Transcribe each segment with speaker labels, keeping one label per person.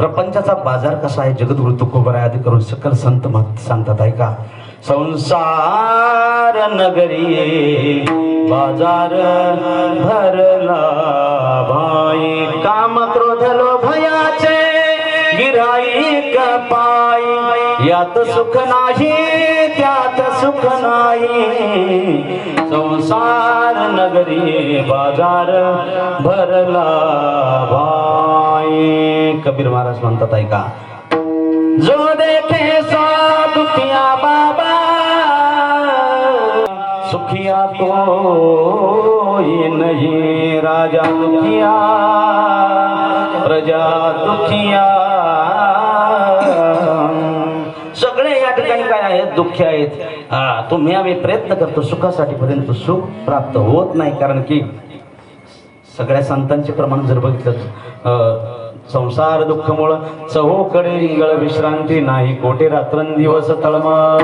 Speaker 1: प्रपंचाचा बाजार कसा आहे? जगद्गुरु तुकोबर आहे आदी करून सकल संत महत सांगतात ऐका संसार नगरी बाजार भरला भाई काम क्रोध लोभयाचे गिराई कपाई यात सुख नाही त्यात सुख नाही. संसार नगरी बाजार भरला भाई. कबीर महाराज म्हणतात ऐका. जो देखे सो दुखिया बाबा सुखिया कोई नहीं राजा दुखिया प्रजा दुखिया ठिकाणी काय आहेत दुःखी आहेत. हा तुम्ही आम्ही प्रयत्न करतो सुखासाठी पर्यंत सुख प्राप्त होत नाही. कारण की सगळ्या संतांचे प्रमाण जर बघितलं संसार दुःखमुळं चहोकडे इंगळ विश्रांती नाही. कोठे रात्रंदिवस तळमळ.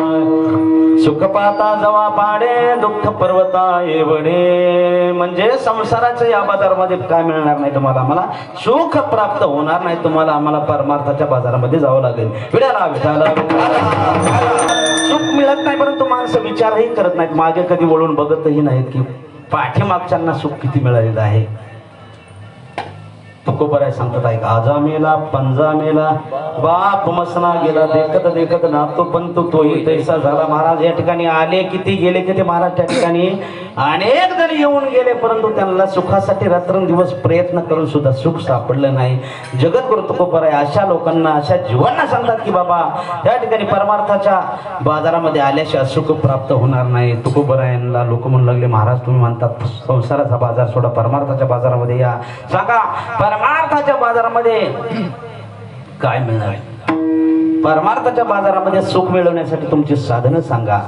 Speaker 1: सुख पाता जवा पाडे दुःख पर्वता एवढे म्हणजे संसाराच्या या बाजारामध्ये काय मिळणार नाही तुम्हाला? आम्हाला सुख प्राप्त होणार नाही तुम्हाला. आम्हाला परमार्थाच्या बाजारामध्ये जावं लागेल. विडाला विठाला सुख मिळत नाही परंतु माणसं विचारही करत नाहीत. मागे कधी वळून बघतही नाहीत की पाठीमागच्यांना सुख किती मिळालेलं आहे. तुकोबर आहे सांगतात ऐक आजा मेला पंजा मेला बाप मसना गेला देखत देखत नातो पण तो तोही तैसा झाला. महाराज या ठिकाणी आले किती गेले किती? महाराज त्या ठिकाणी अनेक जण येऊन गेले परंतु त्यांना सुखासाठी रात्रंदिवस प्रयत्न करून सुद्धा सुख सापडलं नाही. जगतगुरु तुकोबर आहे. अशा लोकांना अशा जीवांना सांगतात की बाबा या ठिकाणी परमार्थाच्या बाजारामध्ये आल्याशिवाय सुख प्राप्त होणार नाही. तुकोबरायांना लोक म्हणू लागले महाराज तुम्ही म्हणतात संसाराचा बाजार सोडा परमार्थाच्या बाजारामध्ये या. सांगा परमार्थाच्या बाजारामध्ये काय मिळणार? परमार्थाच्या बाजारामध्ये सुख मिळवण्यासाठी तुमची साधनं सांगा.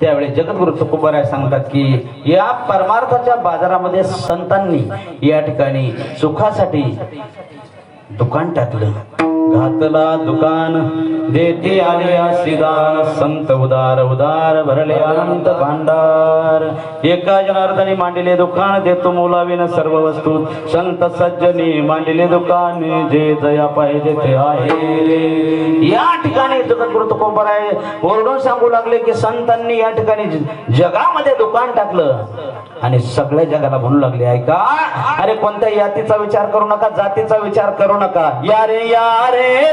Speaker 1: त्यावेळी जगद्गुरु तुकोबराय सांगतात की या परमार्थाच्या बाजारामध्ये संतांनी या ठिकाणी सुखासाठी दुकान टाकलं. घातला दुकान देते आले आशिदान संत उदार उदार भरले अनंत भांडार. एका जनार्दने मांडले दुकान देतो मुलाविन सर्व वस्तू. संत सज्जनी मांडले दुकान जे जया पाहिजे ते आहे या ठिकाणी जगद्गुरु तुकोबर आहे. ओरडून सांगू लागले की संतांनी या ठिकाणी जगामध्ये दुकान टाकलं. आणि सगळ्या जगाला म्हणू लागले ऐका अरे कोणत्या यातीचा विचार करू नका जातीचा विचार करू नका. या रे या रे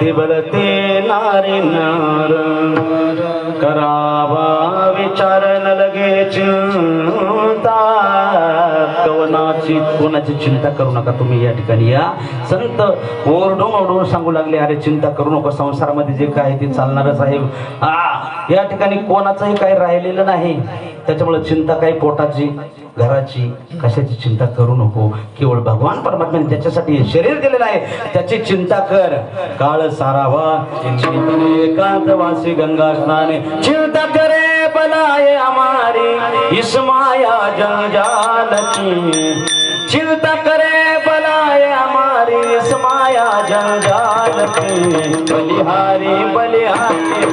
Speaker 1: तिबलते बलते नारी नार करावा विचार न लगे चिंता. कवनाची कोणाची चिंता करू नका तुम्ही या ठिकाणी या. संत ओरडून ओरडून सांगू लागले अरे चिंता करू नको संसारामध्ये जे काय ते चालणारच आहे. आ या ठिकाणी कोणाचंही काही राहिलेलं नाही. त्याच्यामुळे चिंता काही पोटाची घराची कशाची चिंता करू नको. केवळ भगवान परमात्म्याने त्याच्यासाठी शरीर दिलेलं आहे. त्याची चिंता कर. काळ सारावा. चिंतने एकांतवासी गंगा स्नाने. चिंता करे बनाए हमारी. इस माया जंजाल की. चिंता करे बनाए हमारी इस माया जंजाल की बलिहारी बलिहारी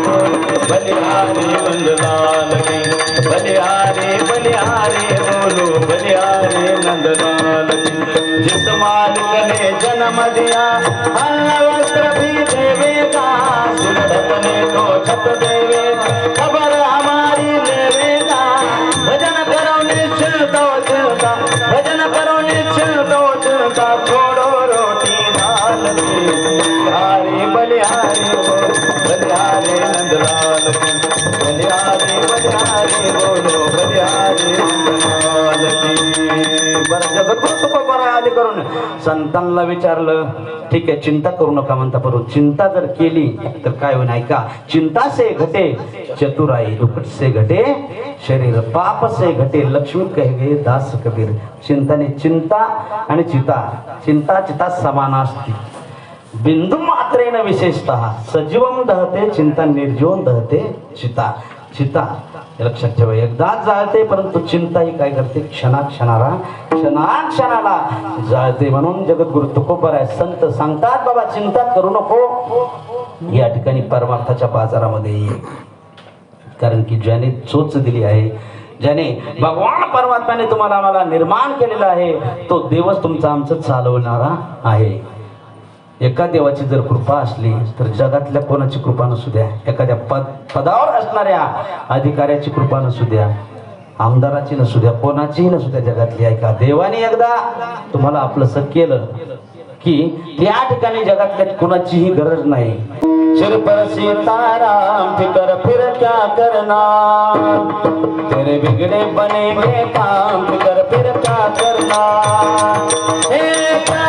Speaker 1: बलिहारी नंदलाल की बलिहारी बलिहारी बोलो, बलिहारी नंदलाल की जिस मालिक ने जन्म दिया अन्न वस्त्र भी देवेगा सुलभने को छत देवे खबर तुकोबाराय करून संतांना विचारलं ठीक आहे चिंता करू नका म्हणता परंतु चिंता जर केली तर काय होईल ऐका. चिंता से घटे चतुराई दुखट से घटे शरीर पाप से घटे लक्ष्मी कहे दास कबीर. चिंताने चिंता आणि चिता चिंता चिता समान असते. बिंदू मात्रेन विशेषतः सजीवम दहते चिंता निर्जीवन दहते चिता. चिता. हे लक्षात ठेवा. एकदाच जाळते परंतु चिंता ही काय करते? क्षणा क्षणाला क्षणा क्षणाला जाळते म्हणून जगद्गुरु तुकोबर आहे. संत सांगतात बाबा चिंता करू नको. या ठिकाणी परमार्थाच्या बाजारामध्ये कारण की ज्याने चोच दिली आहे ज्याने भगवान परमात्म्याने तुम्हाला आम्हाला निर्माण केलेला आहे तो देवच तुमचा आमचं चालवणारा आहे. एका देवाची जर कृपा असली तर जगातल्या कोणाची कृपा नसू द्या. एखाद्या पद पदावर असणाऱ्या अधिकाऱ्याची कृपा नसू द्या. आमदाराची नसू द्या कोणाचीही नसू द्या जगातली. ऐका देवाने एकदा तुम्हाला आपलंसं केलं की त्या ठिकाणी जगातल्या कोणाचीही गरज नाही. सिर पर सीताराम फिकर फिर क्या करना तेरे बिगड़े बने काम फिकर फिर क्या करना क्या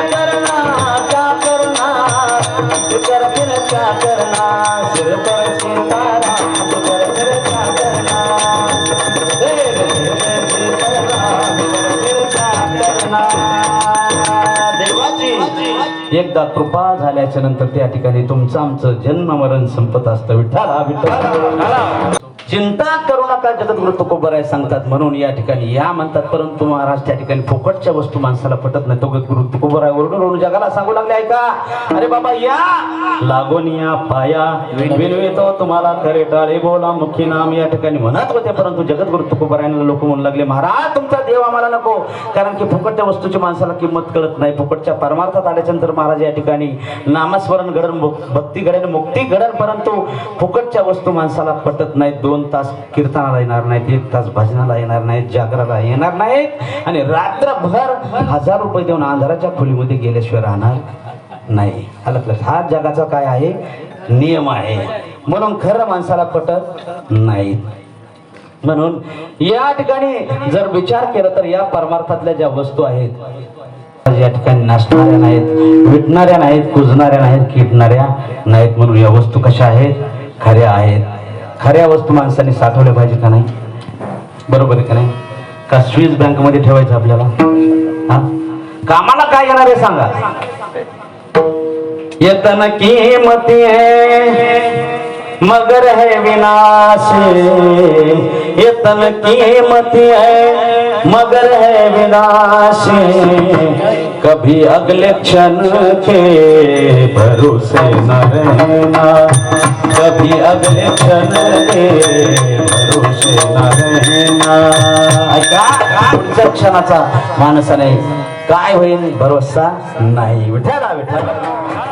Speaker 1: एकदा कृपा झाल्याच्यानंतर त्या ठिकाणी तुमचं आमचं जन्ममरण संपत असतं. विठ्ठला विठ्ठला. चिंता करू नका जगद्गुरु आहे सांगतात. म्हणून या ठिकाणी या म्हणतात. परंतु महाराज त्या ठिकाणी फुकटच्या वस्तू माणसाला पटत नाही. तो गुरु आहे. ओरडून ओरडून जगाला सांगू लागले ऐका अरे बाबा या! लागून या पाया विनवितो तुम्हाला खरे टाळे बोला मुखी नाम या ठिकाणी म्हणत होते. परंतु जगद्गुरु तुकोबरायांना लोक म्हणू लागले महाराज तुमचा देव आम्हाला नको. कारण की फुकटच्या वस्तूची माणसाला किंमत कळत नाही. फुकटच्या परमार्थात आल्याच्यानंतर महाराज या ठिकाणी नामस्मरण घडण भक्ती घडण मुक्ती घडण परंतु फुकटच्या वस्तू माणसाला पटत नाहीत. दोन दोन तास कीर्तनाला येणार नाहीत एक तास भजनाला येणार नाहीत जागराला येणार नाहीत. आणि रात्रभर हजार रुपये देऊन अंधाराच्या खोलीमध्ये गेल्याशिवाय राहणार नाही. आलं हा जगाचा काय आहे? नियम आहे. म्हणून खरं माणसाला पटत नाहीत म्हणून या ठिकाणी जर विचार केला तर या परमार्थातल्या ज्या वस्तू आहेत या ठिकाणी नाचणाऱ्या नाहीत विटणाऱ्या नाहीत कुजणाऱ्या नाहीत किटणाऱ्या नाहीत म्हणून या वस्तू कशा आहेत? खऱ्या आहेत. खऱ्या वस्तू माणसाने साठवल्या पाहिजे का नाही? बरोबर आहे का नाही? का स्विस बँकमध्ये ठेवायचं आपल्याला? हा? कामाला काय येणार आहे सांगा? येतन किमती है मगर है विनाश. यतन कीमती है मगर है विनाश। कभी अगले क्षण के भरोसे न रहना। कभी अगले क्षण के भरोसे न रहना। ऐका क्षणाचा माणसाने काय होईल भरोसा नाही. विठ्ठला विठ्ठला.